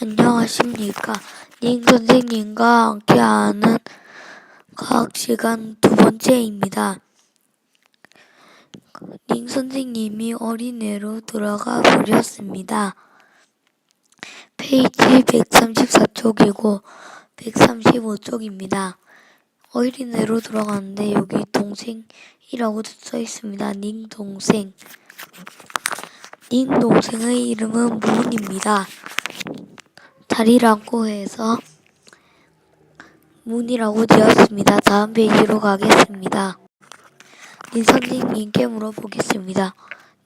안녕하십니까. 님 선생님과 함께하는 과학 시간 두 번째입니다. 님 선생님이 어린애로 들어가 버렸습니다. 페이지 134쪽이고 135쪽입니다. 어린애로 들어가는데 여기 동생이라고 써 있습니다. 님 동생. 님 동생의 이름은 문입니다. 다리라고 해서 문이라고 지었습니다. 다음 페이지로 가겠습니다. 님 선생님께 물어보겠습니다.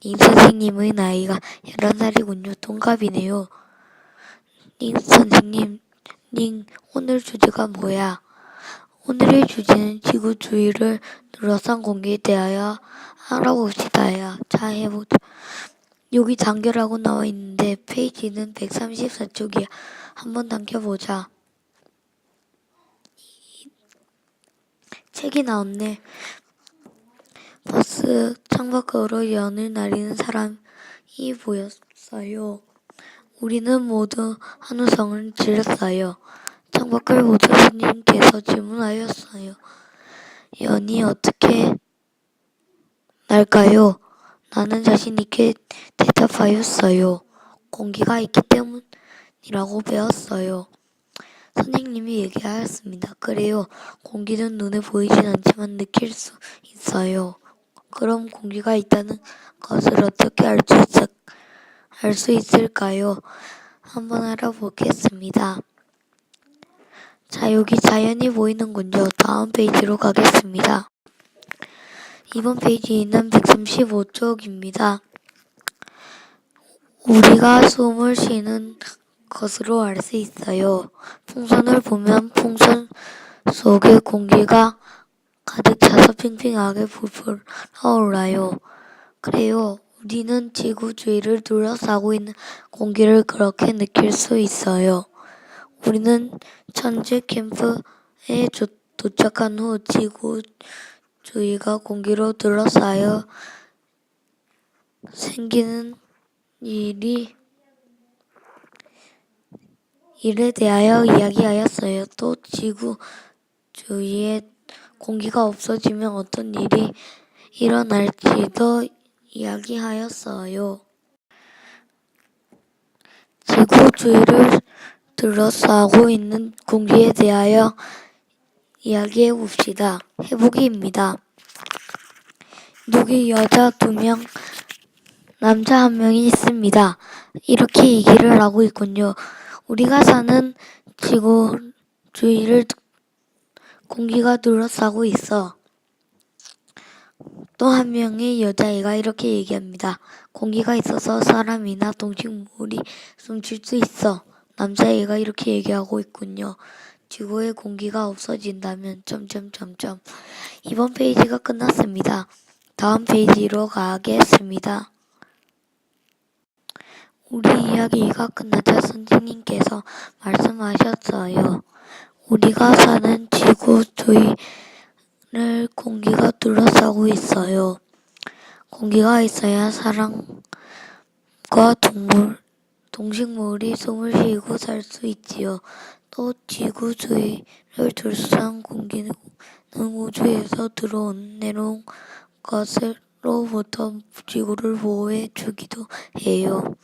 님 선생님의 나이가 11살이군요. 동갑이네요. 님 선생님, 님 오늘 주제가 뭐야? 오늘의 주제는 지구 주위를 둘러싼 공기에 대하여 알아봅시다야. 자, 해보자. 여기 단결하고 나와 있는데 페이지는 134쪽이야. 한번 당겨보자. 책이 나왔네. 버스 창밖으로 연을 날리는 사람이 보였어요. 우리는 모두 한우성을 질렀어요. 창밖을 보자 손님께서 질문하였어요. 연이 어떻게 날까요? 나는 자신 있게 대답하였어요. 공기가 있기 때문이라고 배웠어요. 선생님이 얘기하였습니다. 그래요. 공기는 눈에 보이진 않지만 느낄 수 있어요. 그럼 공기가 있다는 것을 어떻게 알 수 있을, 알수 있을까요? 한번 알아보겠습니다. 자, 여기 자연이 보이는군요. 다음 페이지로 가겠습니다. 이번 페이지는 135쪽입니다. 우리가 숨을 쉬는 것으로 알 수 있어요. 풍선을 보면 풍선 속에 공기가 가득 차서 팽팽하게 불풀 떠올라요. 그래요. 우리는 지구 주위를 둘러싸고 있는 공기를 그렇게 느낄 수 있어요. 우리는 천재 캠프에 조, 도착한 후 지구 주위가 공기로 둘러싸여 생기는 일이 일에 대하여 이야기하였어요. 또 지구 주위에 공기가 없어지면 어떤 일이 일어날지도 이야기하였어요. 지구 주위를 둘러싸고 있는 공기에 대하여 이야기해 봅시다. 해보기입니다. 여기 여자 두 명, 남자 한 명이 있습니다. 이렇게 얘기를 하고 있군요. 우리가 사는 지구 주위를 공기가 둘러싸고 있어. 또 한 명의 여자애가 이렇게 얘기합니다. 공기가 있어서 사람이나 동식물이 숨 쉴 수 있어. 남자애가 이렇게 얘기하고 있군요. 지구에 공기가 없어진다면 점점점점 이번 페이지가 끝났습니다. 다음 페이지로 가겠습니다. 우리 이야기가 끝나자 선생님께서 말씀하셨어요. 우리가 사는 지구 주위를 공기가 둘러싸고 있어요. 공기가 있어야 사람과 동물, 동식물이 숨을 쉬고 살 수 있지요. 또 지구 주위를 둘러싼 공기는 우주에서 들어온 내려온 것으로부터 지구를 보호해 주기도 해요.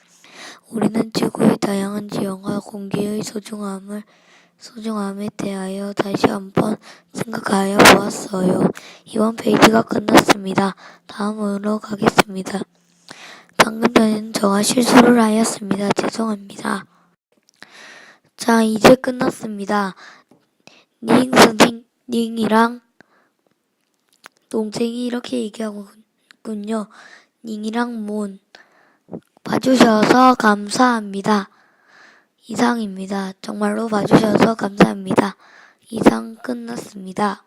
우리는 지구의 다양한 지형과 공기의 소중함을 소중함에 대하여 다시 한번 생각하여 보았어요. 이번 페이지가 끝났습니다. 다음으로 가겠습니다. 방금 전에는 저가 실수를 하였습니다. 죄송합니다. 자, 이제 끝났습니다. 닝 선생, 닝이랑 동생이 이렇게 얘기하군요. 닝이랑 몬. 봐주셔서 감사합니다. 이상입니다. 정말로 봐주셔서 감사합니다. 이상 끝났습니다.